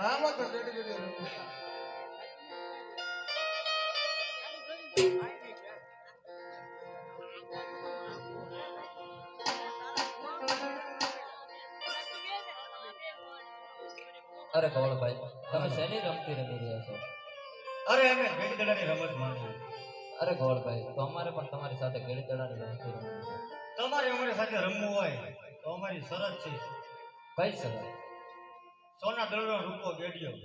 આમાં તો ઘડી અરે કવળભાઈ તમે શેની રમતી રમી રહ્યા છો? અરે અમે જડી જડીને રમત માંડવી અરે ગોળભાઈ તો અમારે પણ તમારી સાથે ગેડી રમત રમતી રમવી છે. તમારે અમારી સાથે રમવું હોય તો અમારી શરત છે. કઈ સલાહ સોના દડો રૂપો ગેડિયો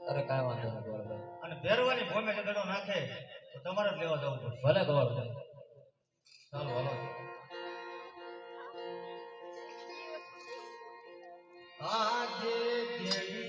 અરે કાંઈ વાંધો નહીં ગોળભાઈ અને ભેરવાની ભૂમે જે દડો નાખે તો તમારે જ લેવા જવું પડશે. ભલે ગોળભાઈ ચાલો હલો. આજે દેવી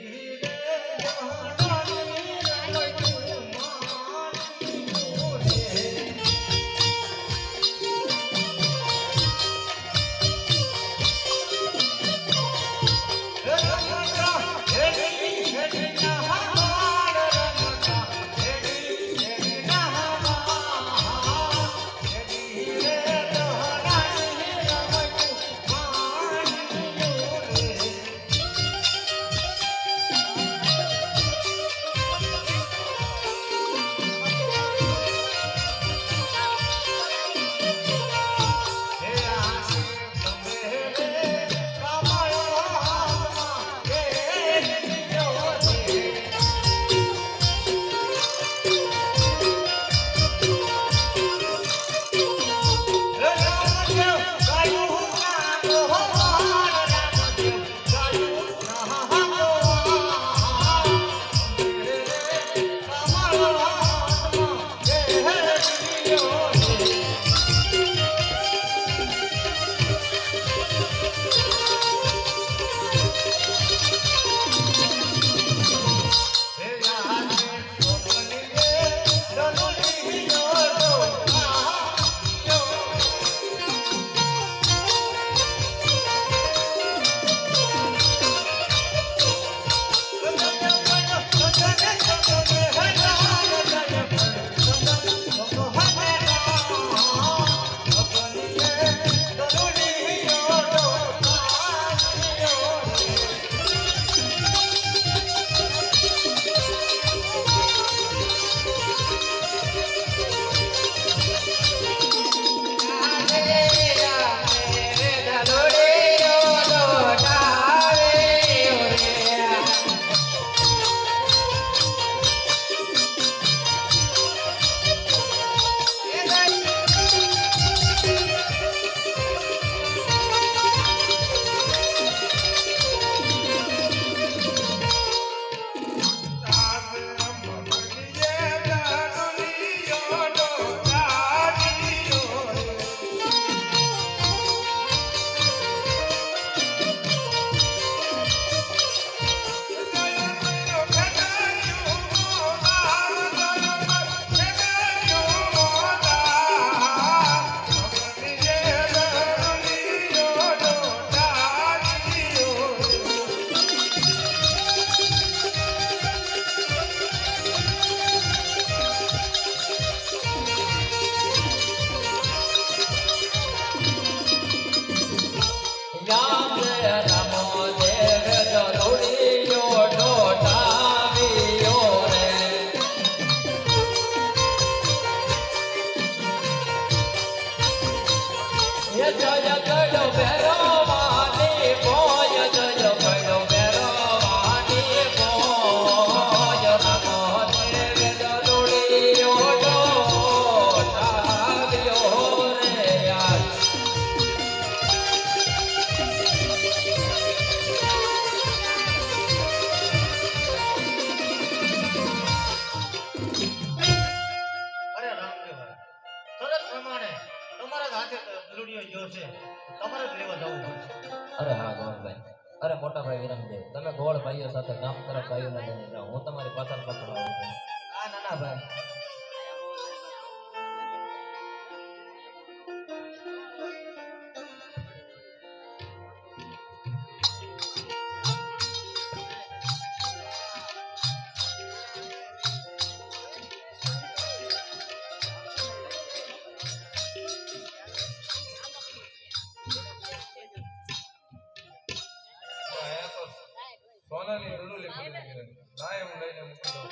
લઈને મૂકી દઉં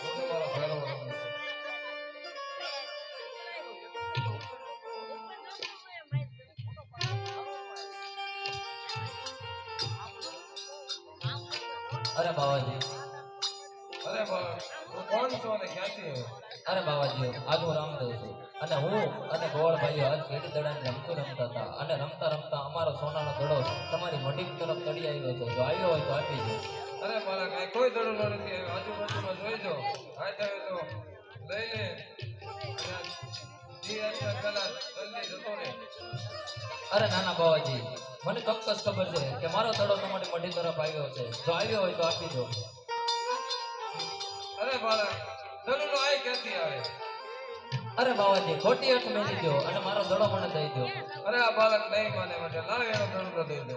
તો મારો. અરે બાવાજી. અરે તું કોણ છો અને ક્યાંથી અરે બાવાજી આજ હું રામદેવ છું. અને હું અને ગોળભાઈઓ આજ પેઢી દડાને રમતું રમતા હતા. અને રમતા રમતા અમારો સોનાનો દડો તમારી મઢી તરફ ચડી આવ્યો છે જો આવ્યો હોય તો આપી દો. અરે બાળક આ કોઈ દડો નથી આવ્યો. આજુબાજુમાં જોઈ જો હાથ આવે તો લઈને અરે નાના બાવાજી મને ચોક્કસ ખબર છે કે મારો તડો તમારી મઢી તરફ આવ્યો છે. જો આવ્યો હોય તો આપી દો. અરે બાળક દડો આય ક્યાંથી આવે? અરે બાવાજી ખોટી અટ મેલી દો અને મારો દડો મને દઈ દો. અરે આ બાળક નહીં માને માટે લાવ એનો દડો દઈ દે.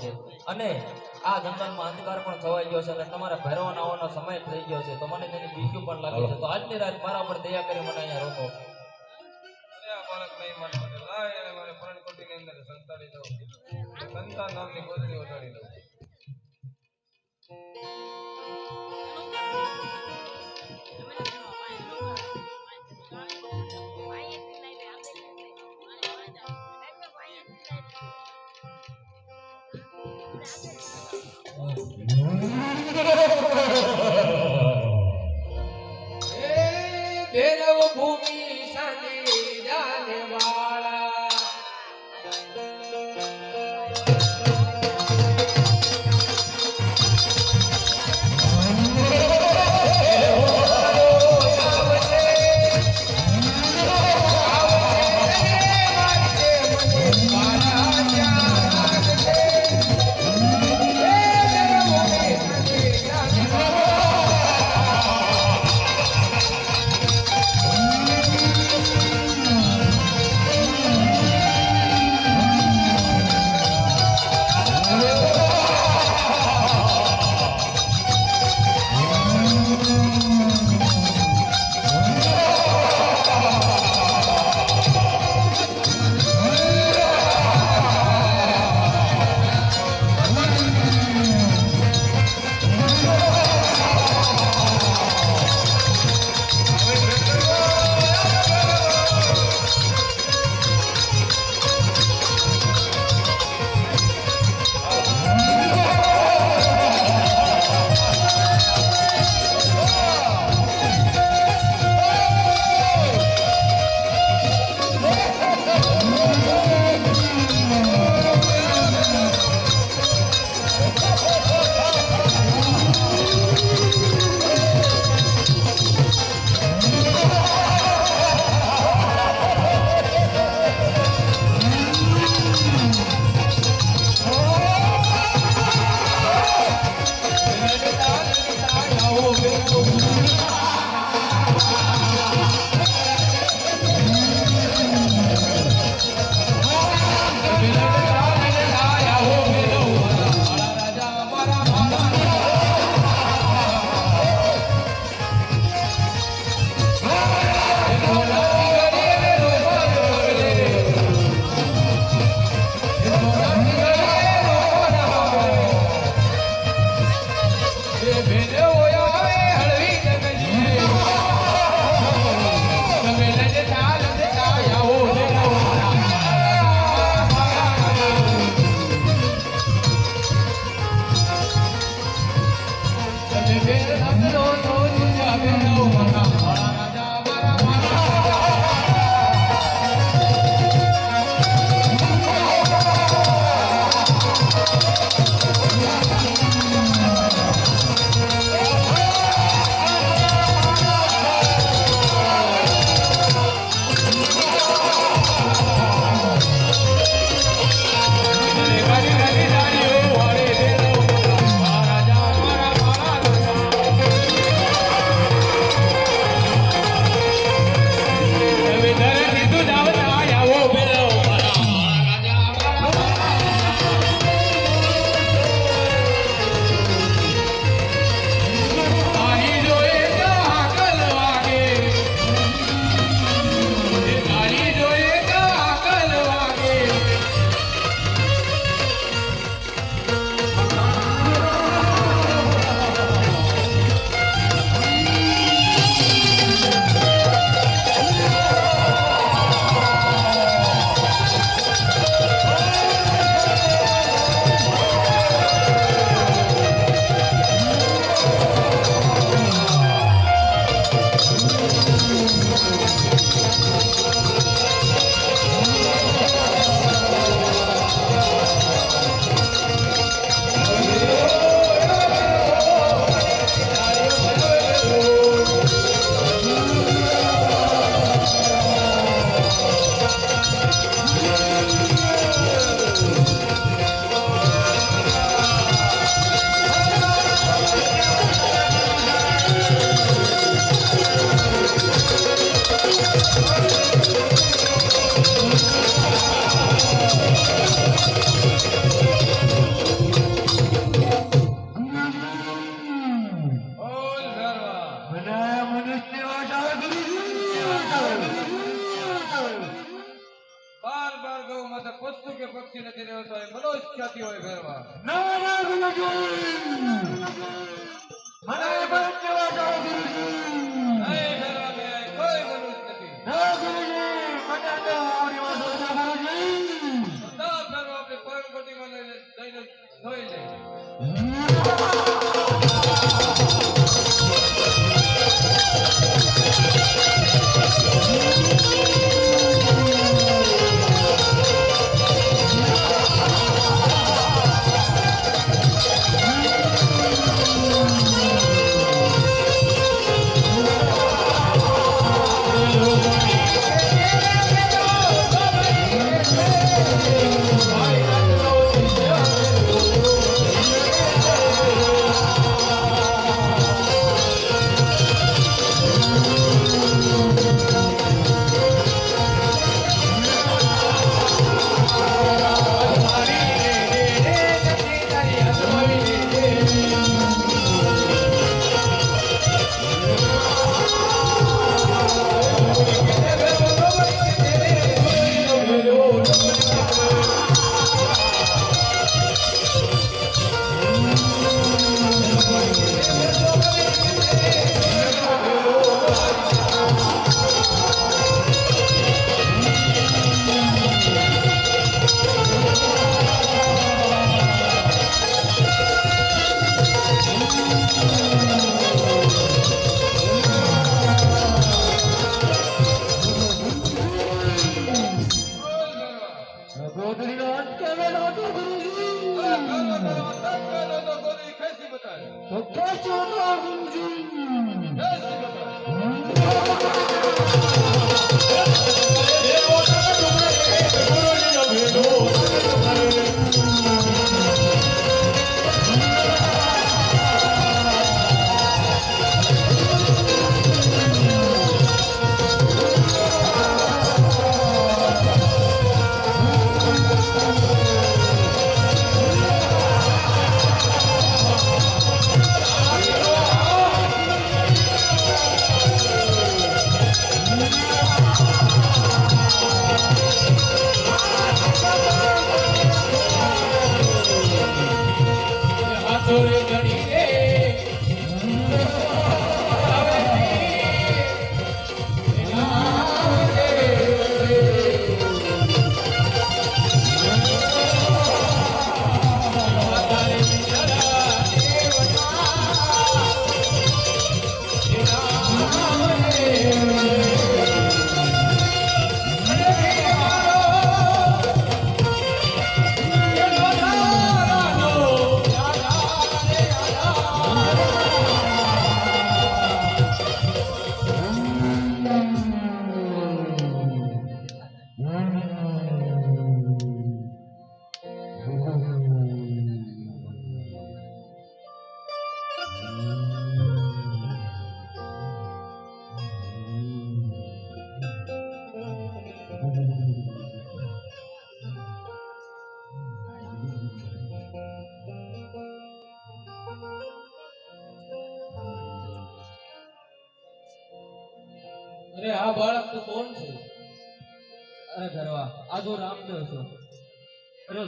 છે. અને આ જંગલમાં અંધકાર પણ છવાઈ ગયો છે અને તમારે ભૈરવન આવવાનો સમય થઈ ગયો છે. તો મને તેની બીજું પણ લાગે છે. તો આજની રાત મારા પર દયા કરી મને અહીંયા રોકો. અરે આ ભેરવ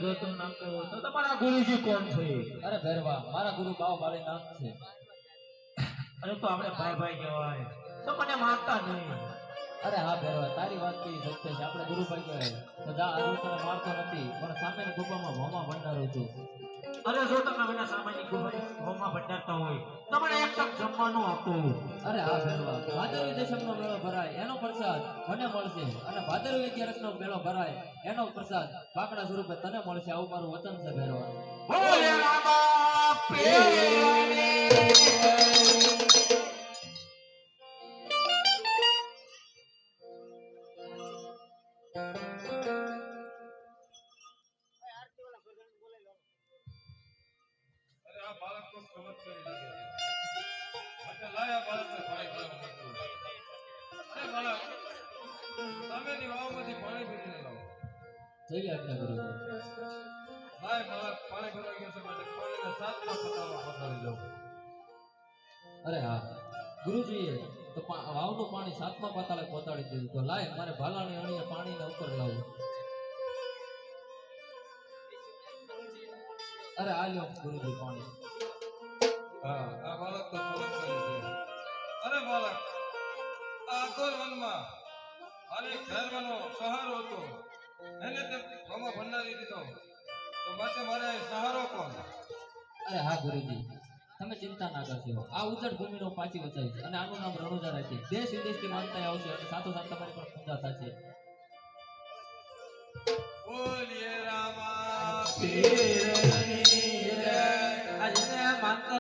અરે જો તું નામ કહો તો તમારા ગુરુજી કોણ છે? અરે ભેરવા મારા ગુરુ બાવ બાળી નામ છે. અરે તો આપણે ભાઈ ભાઈ કહેવાય. તો મને મારતા નહીં. અરે હા ભેરવા તારી વાત કઈ સત્ય છે આપણે ગુરુભાઈ કહેવાય. તો જા આજે હું તને મારતો નથી પણ સામેની ગુફામાં ભોમા ભંડારું છું. અરે જો તમે મને સામાન્ય હોમમાં ભંડારતા હોય તમારે એક ટક જમવાનું આપો. અરે હા ભેરવા ભાદરવી દશમનો મેળો ભરાય એનો પ્રસાદ મને મળશે. અને ભાદરવી અગિયારસનો મેળો ભરાય એનો પ્રસાદ પાકડા સ્વરૂપે તને મળશે. આવું મારું વચન છે ભેરવા. બોલે રામા પ્રેમી. જઈ આજ્ઞા બાળક પાણી ભરાઈ ગયું છે માટે પાણીને સાતમા પતાવા પતાવી દઉં. અરે હા ગુરુજીએ તો વાવનું પાણી સાતમા પાતાળે પહોંચાડી દીધું. તો લાય મારે ભાલાની અણીએ પાણીને ઉપર લાવું. અરે આ લ્યો ગુરુજી પાણી. હા આ બાળક તો છે. અરે બાળક આ કોર વનમાં અને ધર્મનો સહારો હતો. એને તે ભમા ભંડારી દીધો. તો માટે મારે સહારો કોણ? અરે હા ગુરુજી. તમે ચિંતા ના કરશો. આ ઉજળ ભૂમિનો પાછી વચાવીશ અને આનું નામ રણુજા રાખી દેશ વિદેશથી માનતા આવશે અને સાથોસાથ તમારી પણ પૂજા થશે. બોલીએ રામા.